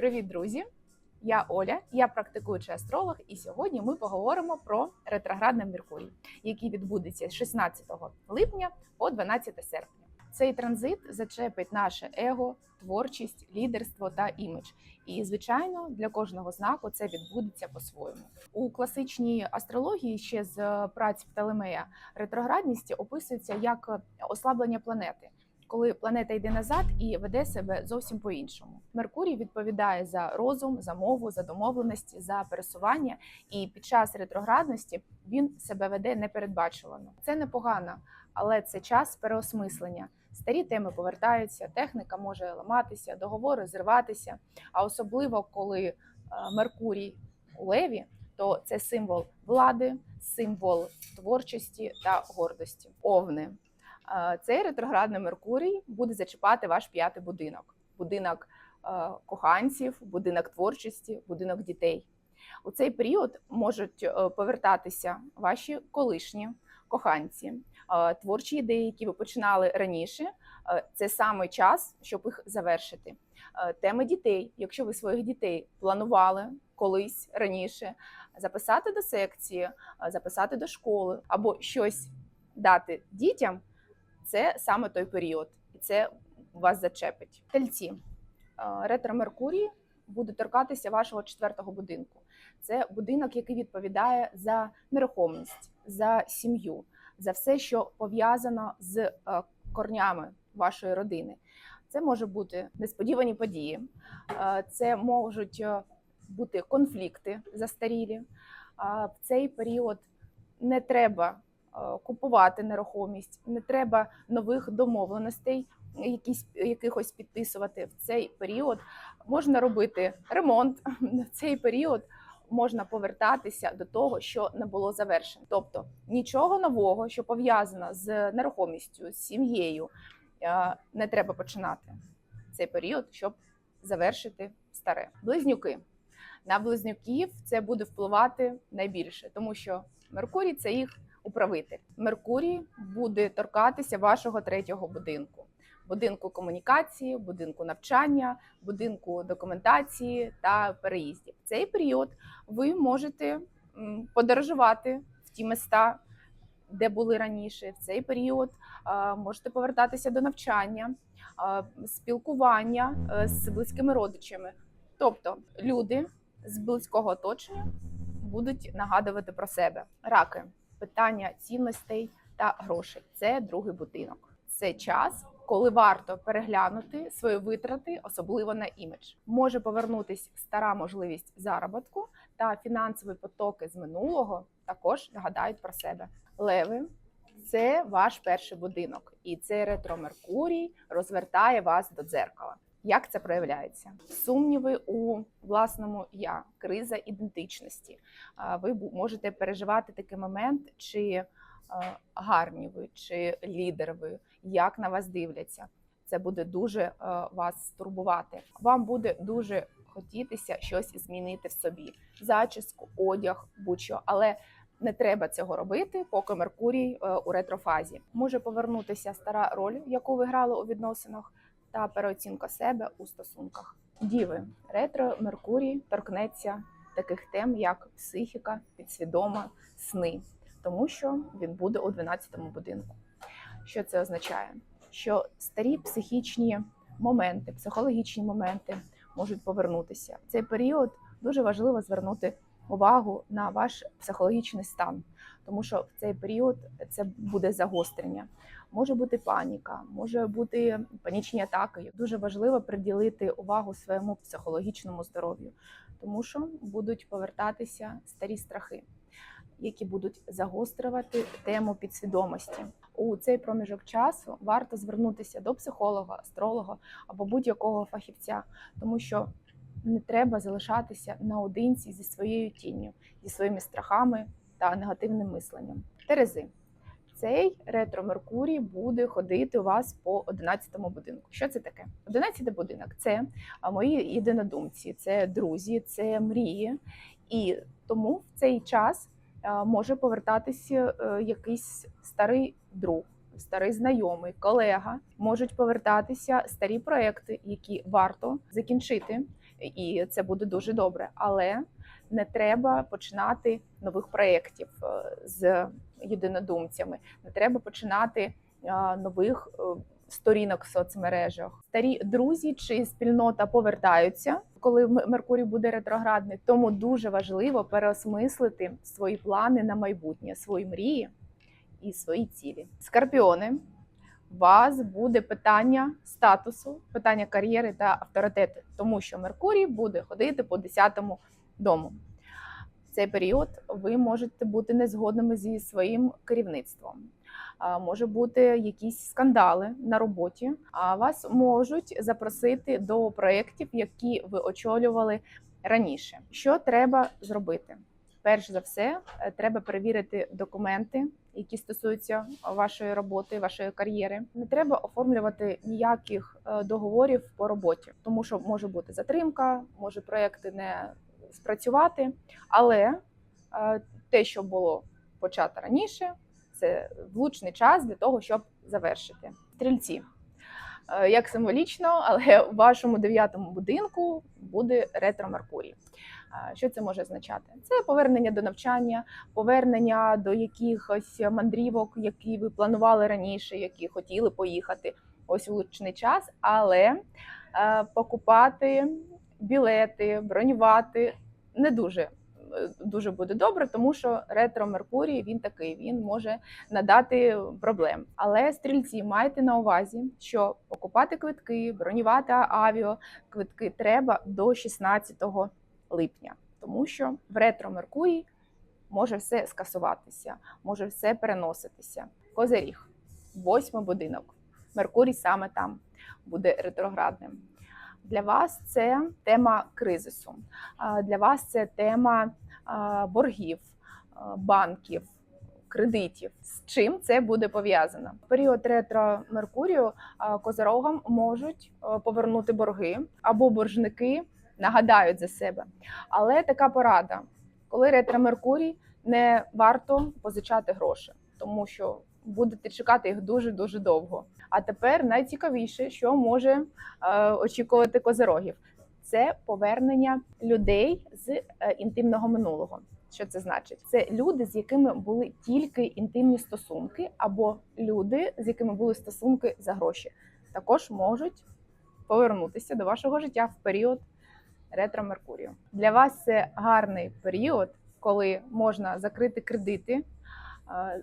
Привіт, друзі! Я Оля, я практикуючий астролог, і сьогодні ми поговоримо про ретроградний Меркурій, який відбудеться з 16 липня по 12 серпня. Цей транзит зачепить наше его, творчість, лідерство та імідж. І, звичайно, для кожного знаку це відбудеться по-своєму. У класичній астрології ще з праць Птолемея ретроградність описується як ослаблення планети коли планета йде назад і веде себе зовсім по-іншому. Меркурій відповідає за розум, за мову, за домовленості, за пересування, і під час ретроградності він себе веде непередбачувано. Це непогано, але це час переосмислення. Старі теми повертаються, техніка може ламатися, договори зриватися. А особливо коли е, Меркурій у Леві, то це символ влади, символ творчості та гордості. Овни. Цей ретроградний Меркурій буде зачіпати ваш п'ятий будинок: будинок е, коханців, будинок творчості, будинок дітей. У цей період можуть е, повертатися ваші колишні коханці, е, творчі ідеї, які ви починали раніше. Це саме час, щоб їх завершити. Теми дітей, якщо ви своїх дітей планували колись раніше, записати до секції, записати до школи або щось дати дітям це саме той період, і це вас зачепить. Тельці Е, ретро Меркурій буде торкатися вашого четвертого будинку. Це будинок, який відповідає за нерухомість, за сім'ю, за все, що пов'язано з е, корнями вашої родини. Це може бути несподівані події, е, це можуть бути конфлікти застарілі. В цей період не треба купувати нерухомість, не треба нових домовленостей, якісь якихось підписувати в цей період. Можна робити ремонт в цей період. Можна повертатися до того, що не було завершено. Тобто нічого нового, що пов'язано з нерухомістю, з сім'єю, е, не треба починати цей період, щоб завершити старе. Близнюки на близнюків це буде впливати найбільше, тому що Меркурій це їх управитель. Меркурій буде торкатися вашого третього будинку. Будинку комунікації, будинку навчання, будинку документації та переїздів. В цей період ви можете подорожувати в ті міста, де були раніше. В цей період можете повертатися до навчання, спілкування е, з близькими родичами. Тобто люди з близького оточення будуть нагадувати про себе. Раки, питання цінностей та грошей це другий будинок. Це час, коли варто переглянути свої витрати, особливо на імідж. Може повернутись стара можливість заробітку та фінансові потоки з минулого також нагадають про себе. Леви це ваш перший будинок, і цей ретро Меркурій розвертає вас до дзеркала. Як це проявляється? Сумніви у власному я, криза ідентичності. Ви можете переживати такий момент, чи е, гарні ви, чи лідер ви, як на вас дивляться. Це буде дуже е, вас турбувати. Вам буде дуже хотітися щось змінити в собі: зачіску, одяг, будь-що, але не треба цього робити, поки Меркурій е, у ретрофазі. Може повернутися стара роль, яку ви грали у відносинах та переоцінка себе у стосунках. Діви, ретро Меркурій торкнеться таких тем, як психіка, підсвідома, сни, тому що він буде у 12-му будинку. Що це означає? Що старі психічні моменти, психологічні моменти можуть повернутися. В цей період дуже важливо звернути увагу на ваш психологічний стан, тому що в цей період це буде загострення може бути паніка, може бути панічні атаки. Дуже важливо приділити увагу своєму психологічному здоров'ю, тому що будуть повертатися старі страхи, які будуть загострювати тему підсвідомості. У цей проміжок часу варто звернутися до психолога, астролога або будь-якого фахівця, тому що не треба залишатися наодинці зі своєю тінню, зі своїми страхами та негативним мисленням. Терези цей ретро Меркурій буде ходити у вас по 11-му будинку. Що це таке? 11-й будинок це мої єдинодумці, це друзі, це мрії. І тому в цей час може повертатися е, якийсь старий друг, старий знайомий, колега. Можуть повертатися старі проекти, які варто закінчити, і це буде дуже добре. Але не треба починати нових проєктів е, з єдинодумцями, не треба починати е, нових е, сторінок в соцмережах. Старі друзі чи спільнота повертаються, коли Меркурій буде ретроградний. Тому дуже важливо переосмислити свої плани на майбутнє, свої мрії і свої цілі. Скорпіони. Вас буде питання статусу, питання кар'єри та авторитету, тому що Меркурій буде ходити по 10-му дому. В цей період ви можете бути незгодними зі своїм керівництвом. Може бути якісь скандали на роботі, а вас можуть запросити до проєктів, які ви очолювали раніше. Що треба зробити? Перш за все, е, треба перевірити документи, які стосуються вашої роботи, вашої кар'єри. Не треба оформлювати ніяких е, договорів по роботі, тому що може бути затримка, може проекти не спрацювати. Але е, те, що було почато раніше, це влучний час для того, щоб завершити. Стрільці. Як символічно, але у вашому дев'ятому будинку буде ретро Меркурій. Що це може означати? Це повернення до навчання, повернення до якихось мандрівок, які ви планували раніше, які хотіли поїхати. Ось влучний час, але е, покупати білети, бронювати не дуже. е, Дуже буде добре, тому що ретро Меркурій він такий, він може надати проблем. Але стрільці майте на увазі, що покупати квитки, бронювати авіо квитки треба до 16 липня, тому що в ретро Меркурій може все скасуватися, може все переноситися. Козиріг, восьмий будинок. Меркурій саме там буде ретроградним. Для вас це тема кризису. Для вас це тема боргів, банків, кредитів. З чим це буде пов'язано? В період ретро Меркурію козирогам можуть повернути борги або боржники нагадають за себе. Але така порада, коли ретро Меркурій, не варто позичати гроші, тому що будете чекати їх дуже дуже довго. А тепер найцікавіше, що може е, очікувати козирогів, це повернення людей з е, інтимного минулого. Що це значить? Це люди, з якими були тільки інтимні стосунки, або люди, з якими були стосунки за гроші, також можуть повернутися до вашого життя в період ретро Меркурію. Для вас це гарний період, коли можна закрити кредити, е,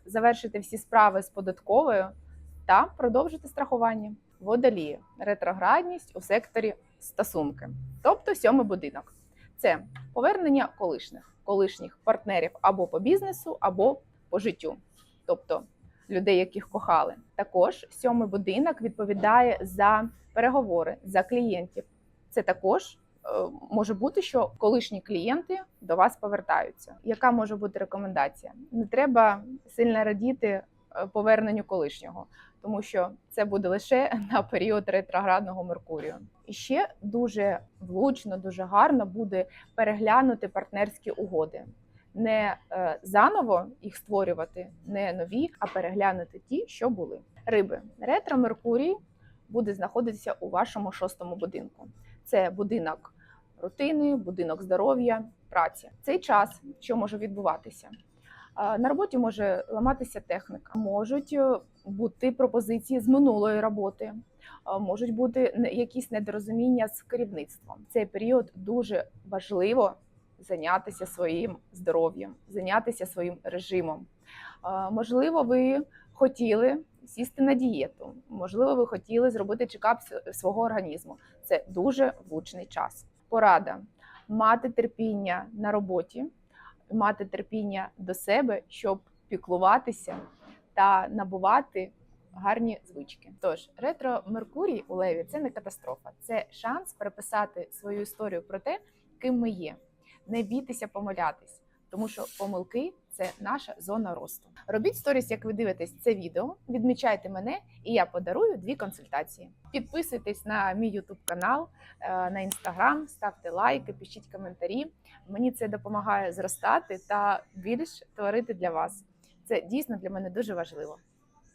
завершити всі справи з податковою та продовжити страхування. Водолії ретроградність у секторі стосунки, тобто сьомий будинок. Це повернення колишніх, колишніх партнерів або по бізнесу, або по життю, тобто людей, яких кохали. Також сьомий будинок відповідає за переговори за клієнтів. Це також може бути, що колишні клієнти до вас повертаються. Яка може бути рекомендація? Не треба сильно радіти е, поверненню колишнього, тому що це буде лише на період ретроградного Меркурію. І ще дуже влучно, дуже гарно буде переглянути партнерські угоди. Не е, заново їх створювати, не нові, а переглянути ті, що були. Риби ретро Меркурій буде знаходитися у вашому шостому будинку. Це будинок рутини, будинок здоров'я, праці. Цей час, що може відбуватися? На роботі може ламатися техніка, можуть е, бути пропозиції з минулої роботи, можуть бути якісь недорозуміння з керівництвом. Цей період дуже важливо зайнятися своїм здоров'ям, зайнятися своїм режимом. Можливо, ви хотіли сісти на дієту, можливо, ви хотіли зробити чекап свого організму. Це дуже влучний час. Порада мати терпіння на роботі, мати терпіння до себе, щоб піклуватися та набувати гарні звички. Тож ретро Меркурій у Леві це не катастрофа, це шанс переписати свою історію про те, ким ми є. Не бійтеся помилятись, тому що помилки це наша зона росту. Робіть сторіс, як ви дивитесь це відео. Відмічайте мене, і я подарую дві консультації. Підписуйтесь на мій YouTube канал, е, на інстаграм, ставте лайки, пишіть коментарі. Мені це допомагає зростати та більш творити для вас. Це дійсно для мене дуже важливо.